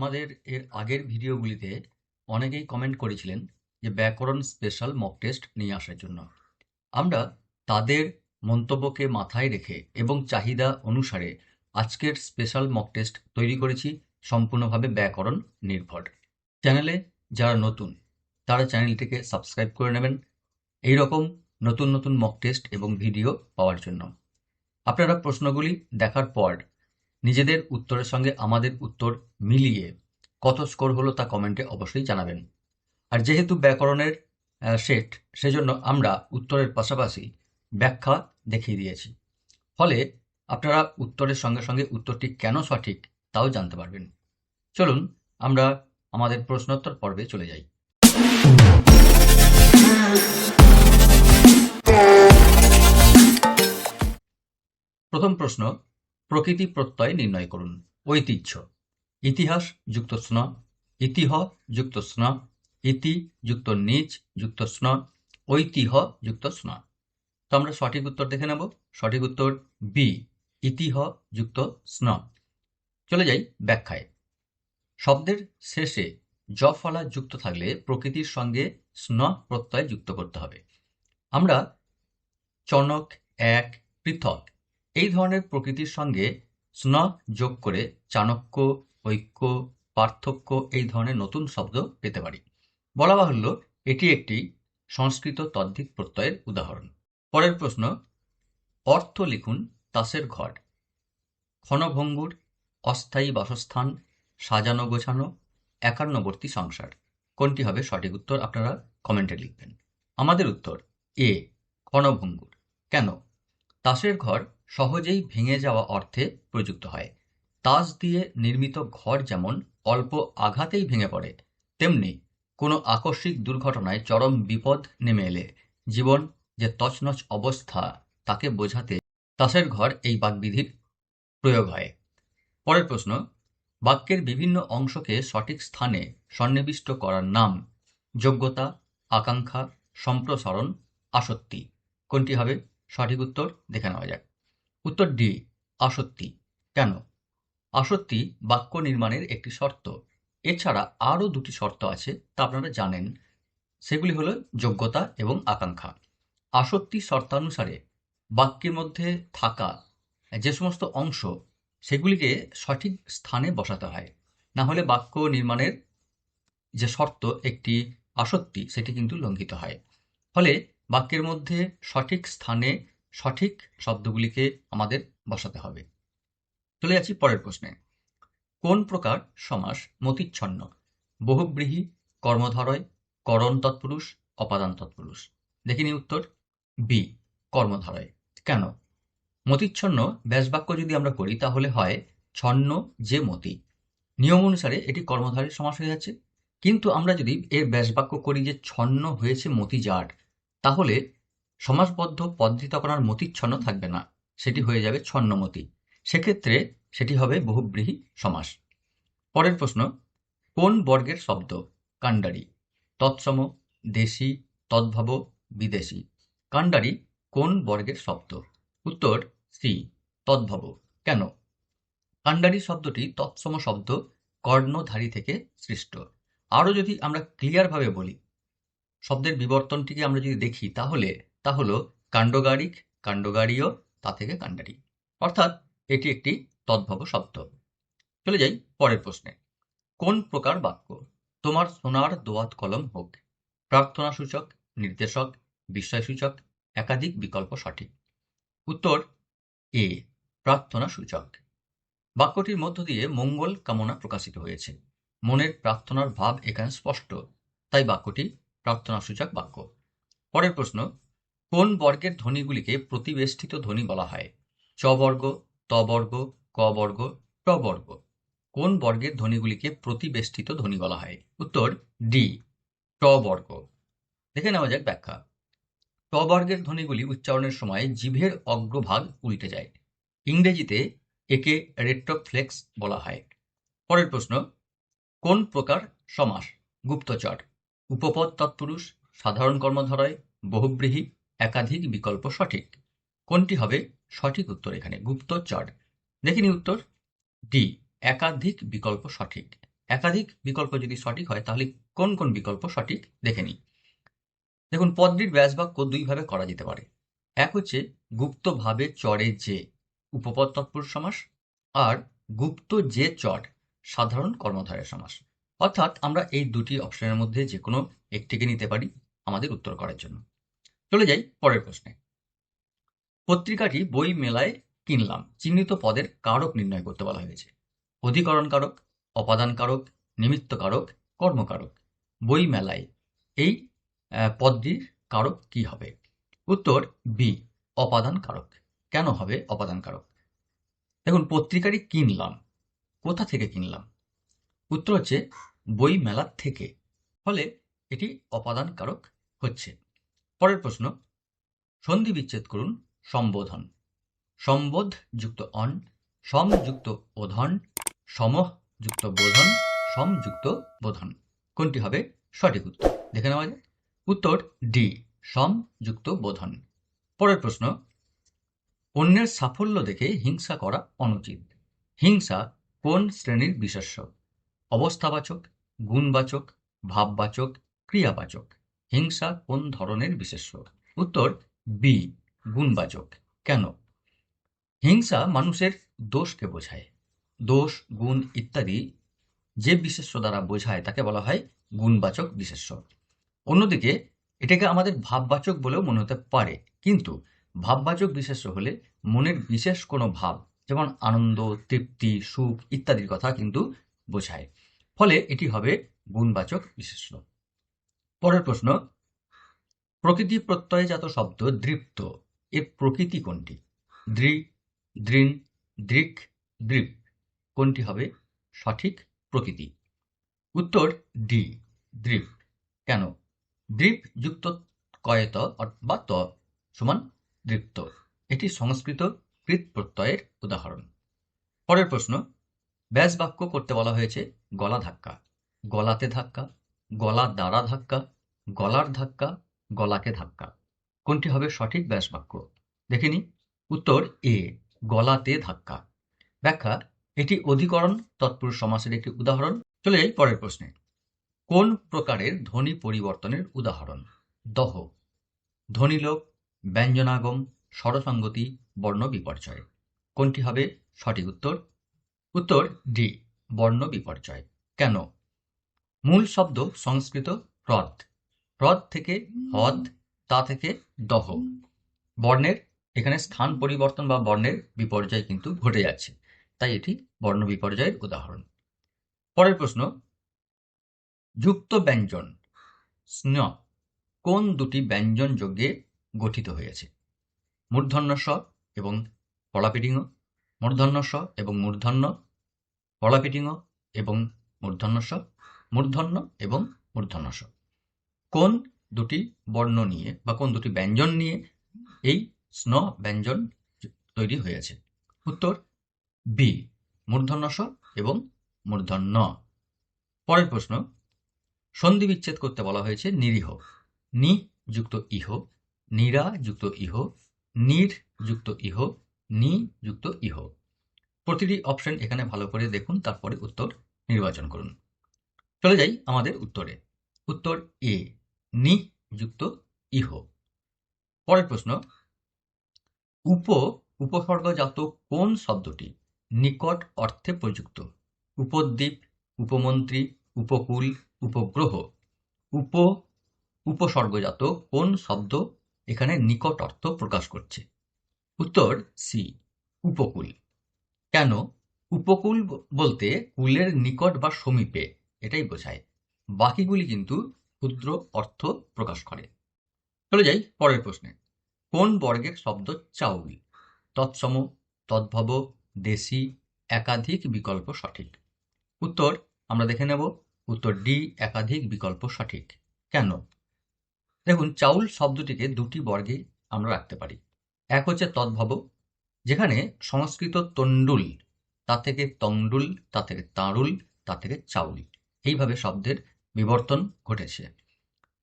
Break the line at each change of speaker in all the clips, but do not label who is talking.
আমাদের এর আগের ভিডিওগুলিতে অনেকেই কমেন্ট করেছিলেন যে ব্যাকরণ স্পেশাল মক টেস্ট নিয়ে আসার জন্য। আমরা তাদের মন্তব্যকে মাথায় রেখে এবং চাহিদা অনুসারে আজকের স্পেশাল মক টেস্ট তৈরি করেছি, সম্পূর্ণভাবে ব্যাকরণ নির্ভর। চ্যানেলে যারা নতুন, তারা চ্যানেলটিকে সাবস্ক্রাইব করে নেবেন। এই রকম নতুন নতুন মক টেস্ট এবং ভিডিও পাওয়ার জন্য। আপনারা প্রশ্নগুলি দেখার পর নিজেদের উত্তরের সঙ্গে আমাদের উত্তর মিলিয়ে কত স্কোর হলো তা কমেন্টে অবশ্যই জানাবেন। আর যেহেতু ব্যাকরণের সেট, সেজন্য আমরা উত্তরের পাশাপাশি ব্যাখ্যা দেখিয়ে দিয়েছি। ফলে আপনারা উত্তরের সঙ্গে সঙ্গে উত্তরটি কেন সঠিক তাও জানতে পারবেন। চলুন আমরা আমাদের প্রশ্নোত্তর পর্বে চলে যাই। প্রথম প্রশ্ন প্রকৃতি প্রত্যয় নির্ণয় করুন। ঐতিহ্য। ইতিহাস যুক্ত স্ন। ইতিহ যুক্ত স্ন। ইতি যুক্ত নিচ যুক্ত স্ন। ঐতিহ্য যুক্ত স্ন। তো আমরা সঠিক উত্তর দেখে নেব। সঠিক উত্তর বি ইতিহ যুক্ত স্ন। চলে যাই ব্যাখ্যায়। শব্দের শেষে জ ফলা যুক্ত থাকলে প্রকৃতির সঙ্গে স্ন প্রত্যয় যুক্ত করতে হবে। আমরা চনক, এক, পৃথক এই ধরনের প্রকৃতির সঙ্গে স্ন যোগ করে চাণক্য, ঐক্য, পার্থক্য এই ধরনের নতুন শব্দ পেতে পারি। বলা বাহুল্য, এটি একটি সংস্কৃত তদ্ধিক প্রত্যয়ের উদাহরণ। পরের প্রশ্ন, অর্থ লিখুন তাসের ঘর ক্ষণভঙ্গুর, অস্থায়ী বাসস্থান, সাজানো গোছানো, একান্নবর্তী সংসার। কোনটি হবে সঠিক উত্তর আপনারা কমেন্টে লিখবেন। আমাদের উত্তর, এ, ক্ষণভঙ্গুর। কেন? তাসের ঘর সহজেই ভেঙে যাওয়া অর্থে প্রযুক্ত হয়। তাস দিয়ে নির্মিত ঘর যেমন অল্প আঘাতেই ভেঙে পড়ে, তেমনি কোনো আকস্মিক দুর্ঘটনায় চরম বিপদ নেমে এলে। জীবন যে তছনছ অবস্থা, তাকে বোঝাতে তাসের ঘর এই বাগবিধির প্রয়োগ হয়। পরের প্রশ্ন, বাক্যের বিভিন্ন অংশকে সঠিক স্থানে সন্নিবিষ্ট করার নাম, যোগ্যতা, আকাঙ্ক্ষা, সম্প্রসারণ, আসক্তি। কোনটি হবে? সঠিক উত্তর দেখে নেওয়া যাক। উত্তর ডি, আসক্তি। কেন? আসক্তি বাক্য নির্মাণের একটি শর্ত। এছাড়া আরও দুটি শর্ত আছে, তা আপনারা জানেন। সেগুলি হলো যোগ্যতা এবং আকাঙ্ক্ষা। আসক্তি শর্তানুসারে বাক্যের মধ্যে থাকা যে সমস্ত অংশ, সেগুলিকে সঠিক স্থানে বসাতে হয়। না হলে বাক্য নির্মাণের যে শর্ত একটি আসক্তি, সেটি কিন্তু লঙ্ঘিত হয়। ফলে বাক্যের মধ্যে সঠিক স্থানে সঠিক শব্দগুলিকে আমাদের বসাতে হবে। চলে যাচ্ছি পরের প্রশ্নে। কোন প্রকার সমাস মতিচ্ছন্ন? বহুব্রীহি, কর্মধারয়, করণ তৎপুরুষ, অপাদান তৎপুরুষ। দেখিনি উত্তর। বি, কর্মধারয়। কেন? মতিচ্ছন্ন ব্যাসবাক্য যদি আমরা করি, তাহলে হয় ছন্ন যে মতি। নিয়ম অনুসারে এটি কর্মধারের সমাস হয়ে যাচ্ছে। কিন্তু আমরা যদি এর ব্যাসবাক্য করি যে ছন্ন হয়েছে মতি জাট তাহলে সমাসবদ্ধ পদ্ধতিকরণার মতিচ্ছন্ন থাকবে না। সেটি হয়ে যাবে ছন্নমতি। সেক্ষেত্রে সেটি হবে বহুব্রীহি সমাস। পরের প্রশ্ন, কোন বর্গের শব্দ? কাণ্ডারি তৎসম, দেশি, তদ্ভব, বিদেশি। কাণ্ডারি কোন বর্গের শব্দ? উত্তর, সি, তদ্ভব। কেন? কাণ্ডারি শব্দটি তৎসম শব্দ কর্ণধারী থেকে সৃষ্ট। আরও যদি আমরা ক্লিয়ারভাবে বলি, শব্দের বিবর্তনটিকে আমরা যদি দেখি, তাহলে তা হলো কাণ্ডগারিক, কাণ্ডগারীয়, তা থেকে কাণ্ডারি। অর্থাৎ এটি একটি তদ্ভব শব্দ। চলে যাই পরের প্রশ্নে। কোন প্রকার বাক্য? তোমার সোনার দোয়াত কলম হোক, প্রার্থনা সূচক, নির্দেশক বিস্ময় সূচক, একাধিক বিকল্প সঠিক। উত্তর, এ, প্রার্থনা সূচক। বাক্যটির মধ্য দিয়ে মঙ্গল কামনা প্রকাশিত হয়েছে। মনের প্রার্থনার ভাব এখানে স্পষ্ট। তাই বাক্যটি প্রার্থনা সূচক বাক্য। পরের প্রশ্ন কোন বর্গের ধ্বনিগুলিকে প্রতিবেষ্টিত ধ্বনি বলা হয়? চ বর্গ ত বর্গ ক বর্গ ট বর্গ কোন বর্গের ধ্বনিগুলিকে প্রতিবেষ্টিত ধ্বনি বলা হয়? উত্তর, ডি ট বর্গ দেখে নেওয়া যাক ব্যাখ্যা। ট বর্গের ধ্বনিগুলি উচ্চারণের সময় জিভের অগ্রভাগ উল্টে যায়। ইংরেজিতে একে রেট্রোফ্লেক্স বলা হয়। পরের প্রশ্ন, কোন প্রকার সমাস? গুপ্তচর। উপপদ তৎপুরুষ, সাধারণ কর্মধারয়, বহুব্রীহি একাধিক বিকল্প সঠিক। কোনটি হবে সঠিক উত্তর এখানে? গুপ্ত গুপ্তচর দেখিনি উত্তর। ডি, একাধিক বিকল্প সঠিক। একাধিক বিকল্প যদি সঠিক হয়, তাহলে কোন কোন বিকল্প সঠিক? দেখে নিই। দেখুন, পদটির ব্যাস বাক্য দুইভাবে করা যেতে পারে। এক হচ্ছে গুপ্তভাবে চড়ে যে, উপপদ তৎপুরুষ সমাস, আর গুপ্ত যে চট সাধারণ কর্মধারয় সমাস। অর্থাৎ আমরা এই দুটি অপশনের মধ্যে যে কোনো একটিকে নিতে পারি আমাদের উত্তর করার জন্য। চলে যাই পরের প্রশ্নে। পত্রিকাটি বই মেলায় কিনলাম। চিহ্নিত পদের কারক নির্ণয় করতে বলা হয়েছে। অধিকরণ কারক, অপাদান কারক, নিমিত্ত কারক কর্মকারক বই মেলায় এই পদটির কারক কি হবে? উত্তর বি অপাদান কারক। কেন হবে অপাদান কারক? দেখুন, পত্রিকাটি কিনলাম। কোথা থেকে কিনলাম? উত্তর হচ্ছে বই মেলা থেকে। ফলে এটি অপাদান কারক হচ্ছে। পরের প্রশ্ন, সন্ধি বিচ্ছেদ করুন সম্বোধন। সম্বোধ যুক্ত অন, সম যুক্ত ওধন সমহ যুক্ত বোধন, সম যুক্ত বোধন। কোনটি হবে? সঠিক উত্তর। দেখে নেওয়া যায় উত্তর ডি সম যুক্ত বোধন। পরের প্রশ্ন, অন্যের সাফল্য দেখে হিংসা করা অনুচিত। হিংসা কোন শ্রেণির বিশেষ্য? অবস্থাবাচক, গুণবাচক, ভাববাচক, ক্রিয়াবাচক। হিংসা কোন ধরনের বিশেষ্য? উত্তর, বি, গুণবাচক। কেন? হিংসা মানুষের দোষকে বোঝায়। দোষ, গুণ ইত্যাদি যে বিশেষ্য দ্বারা বোঝায় তাকে বলা হয় গুণবাচক বিশেষ্য। অন্যদিকে, এটাকে আমাদের ভাববাচক বলেও মনে হতে পারে। কিন্তু ভাববাচক বিশেষ্য হলে মনের বিশেষ কোনো ভাব, যেমন আনন্দ, তৃপ্তি, সুখ ইত্যাদির কথা কিন্তু বোঝায়। ফলে এটি হবে গুণবাচক বিশেষ্য। পরের প্রশ্ন, প্রকৃতি প্রত্যয়জাত শব্দ দৃপ্ত এর প্রকৃতি কোনটি? দৃ দৃণ দৃক দৃপ কোনটি হবে সঠিক প্রকৃতি? উত্তর, ডি দৃপ কেন? দৃপ যুক্ত কয়েত বা ত সমান দৃপ্ত। এটি সংস্কৃত কৃত প্রত্যয়ের উদাহরণ। পরের প্রশ্ন, ব্যাস বাক্য করতে বলা হয়েছে গলা ধাক্কা। গলাতে ধাক্কা গলা দ্বারা ধাক্কা, গলার ধাক্কা, গলাকে ধাক্কা। কোনটি হবে সঠিক ব্যাস বাক্য দেখিনি? উত্তর এ, গলাতে ধাক্কা। ব্যাখ্যা, এটি অধিকরণ, তৎপুরুষ সমাসের একটি উদাহরণ। চলে যাই পরের প্রশ্নে। কোন প্রকারের ধ্বনি পরিবর্তনের উদাহরণ? দহ ধ্বনিলোপ ব্যঞ্জনাগম, স্বরসঙ্গতি, বর্ণ বিপর্যয়। কোনটি হবে সঠিক উত্তর? উত্তর ডি, বর্ণ বিপর্যয়। কেন? মূল শব্দ সংস্কৃত হ্রদ। হ্রদ থেকে হদ তা থেকে দহ। বর্ণের এখানে স্থান পরিবর্তন বা বর্ণের বিপর্যয় কিন্তু ঘটে যাচ্ছে। তাই এটি বর্ণ বিপর্যয়ের উদাহরণ। পরের প্রশ্ন, যুক্ত ব্যঞ্জন, স্ন, কোন দুটি ব্যঞ্জন যোগে গঠিত হয়েছে? মূর্ধন্য স এবং পলাপিডিঙ মূর্ধন্য স এবং মূর্ধন্য পলাপিডিঙ এবং মূর্ধন্য স মূর্ধন্য এবং মূর্ধন্য স কোন দুটি বর্ণ নিয়ে বা কোন দুটি ব্যঞ্জন নিয়ে এই স্ন ব্যঞ্জন তৈরি হয়েছে? উত্তর, বি মূর্ধন্য স এবং মূর্ধন্য। পরের প্রশ্ন, সন্ধি বিচ্ছেদ করতে বলা হয়েছে নিরীহ। নি যুক্ত ইহ, নীরা যুক্ত ইহ, নির যুক্ত ইহ, নি যুক্ত ইহ। প্রতিটি অপশন এখানে ভালো করে দেখুন, তারপরে উত্তর নির্বাচন করুন। চলে যাই আমাদের উত্তরে। উত্তর এ নি যুক্ত ইহ। পরের প্রশ্ন, উপ, উপসর্গজাত কোন শব্দটি নিকট অর্থে প্রযুক্ত? উপদ্বীপ, উপমন্ত্রী, উপকূল, উপগ্রহ। উপ, উপসর্গজাত কোন শব্দ এখানে নিকট অর্থ প্রকাশ করছে? উত্তর সি, উপকূল। কেন? উপকূল বলতে কুলের নিকট বা সমীপে। এটাই বোঝায়। বাকিগুলি কিন্তু ক্ষুদ্র অর্থ প্রকাশ করে। চলে যাই পরের প্রশ্নে। কোন বর্গের শব্দ চাউল? তৎসম, তদ্ভব, দেশি, একাধিক বিকল্প সঠিক। উত্তর আমরা দেখে নেব। উত্তর ডি, একাধিক বিকল্প সঠিক। কেন? দেখুন, চাউল শব্দটিকে দুটি বর্গে আমরা রাখতে পারি। এক হচ্ছে তদ্ভব, যেখানে সংস্কৃত তন্ডুল তা থেকে তন্ডুল তা থেকে তাঁরুল, তা থেকে চাউল। এইভাবে শব্দের বিবর্তন ঘটেছে।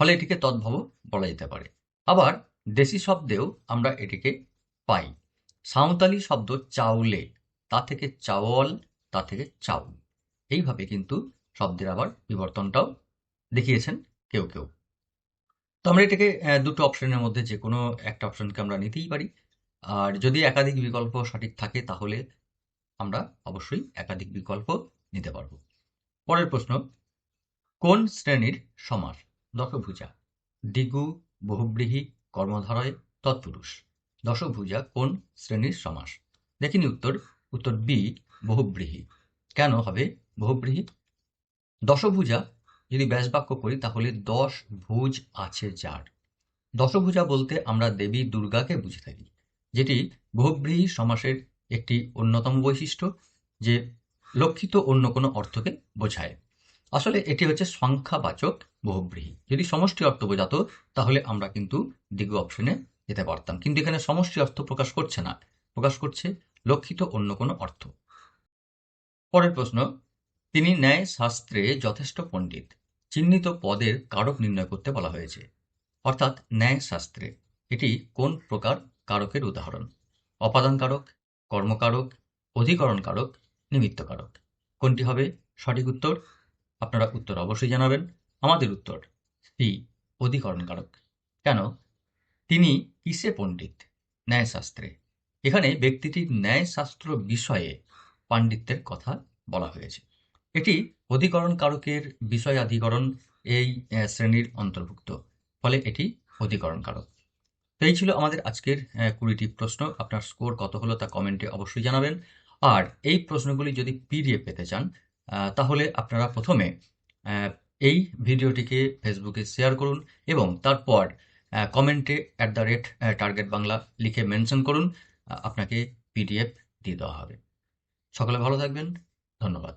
ফলে এটিকে তদ্ভব বলা যেতে পারে। আবার দেশি শব্দেও আমরা এটিকে পাই। সাঁওতালি শব্দ চাউলে, তা থেকে চাওয়াল, তা থেকে চাউল। এইভাবে কিন্তু শব্দের আবার বিবর্তনটাও দেখিয়েছেন কেউ কেউ। তো আমরা এটাকে দুটো অপশনের মধ্যে যে কোনো একটা অপশনকে আমরা নিতেই পারি। আর যদি একাধিক বিকল্প সঠিক থাকে তাহলে আমরা অবশ্যই একাধিক বিকল্প নিতে পারব। পরের প্রশ্ন, কোন শ্রেণির সমাস? দশভুজা, দিগু, বহুব্রীহি, কর্মধারয়, তৎপুরুষ। দশভুজা, কোন শ্রেণির সমাস? দেখিনি উত্তর উত্তর বি, বহুব্রীহি। কেন হবে বহুব্রীহি? দশভুজা, যদি ব্যাস বাক্য করি, তাহলে দশ ভুজ আছে যার। দশভুজা বলতে আমরা দেবী দুর্গাকে বুঝে থাকি, যেটি বহুব্রীহি সমাসের একটি অন্যতম বৈশিষ্ট্য, যে লক্ষিত অন্য কোনো অর্থকে বোঝায়। আসলে এটি হচ্ছে সংখ্যাবাচক বহুব্রীহি। যদি সমষ্টি অর্থ বোঝাতো, তাহলে আমরা কিন্তু দ্বিতীয় অপশনে যেতে পারতাম। কিন্তু এখানে সমষ্টি অর্থ প্রকাশ করছে না। প্রকাশ করছে লক্ষিত অন্য কোনো অর্থ। পরের প্রশ্ন, তিনি ন্যায় শাস্ত্রে যথেষ্ট পণ্ডিত। চিহ্নিত পদের কারক নির্ণয় করতে বলা হয়েছে। অর্থাৎ ন্যায় শাস্ত্রে এটি কোন প্রকার কারকের উদাহরণ? অপাদান কারক, কর্মকারক, অধিকরণ কারক নিমিত্ত কারক কোনটি হবে? সঠিক উত্তর? আপনারা উত্তর অবশ্যই জানাবেন। আমাদের উত্তর সি অধিকরণ কারক কেন? তিনি কিসে পণ্ডিত? ন্যায়শাস্ত্রে। এখানে ব্যক্তিটির ন্যায়শাস্ত্র বিষয়ে পাণ্ডিত্যের কথা বলা হয়েছে। এটি অধিকরণ কারকের বিষয় বিষয়াধিকরণ এই শ্রেণির অন্তর্ভুক্ত। ফলে এটি অধিকরণ কারক তো এই ছিল আমাদের আজকের কুড়িটি প্রশ্ন। আপনার স্কোর কত হলো তা কমেন্টে অবশ্যই জানাবেন। আর এই প্রশ্নগুলি যদি পিডিএফ পেতে চান তাহলে আপনারা প্রথমে এই ভিডিওটিকে ফেসবুকে শেয়ার করুন এবং তারপর কমেন্টে at the rate target Bangla লিখে মেনশন করুন। আপনাকে পিডিএফ দিয়ে দেওয়া হবে। সকলে ভালো থাকবেন। ধন্যবাদ।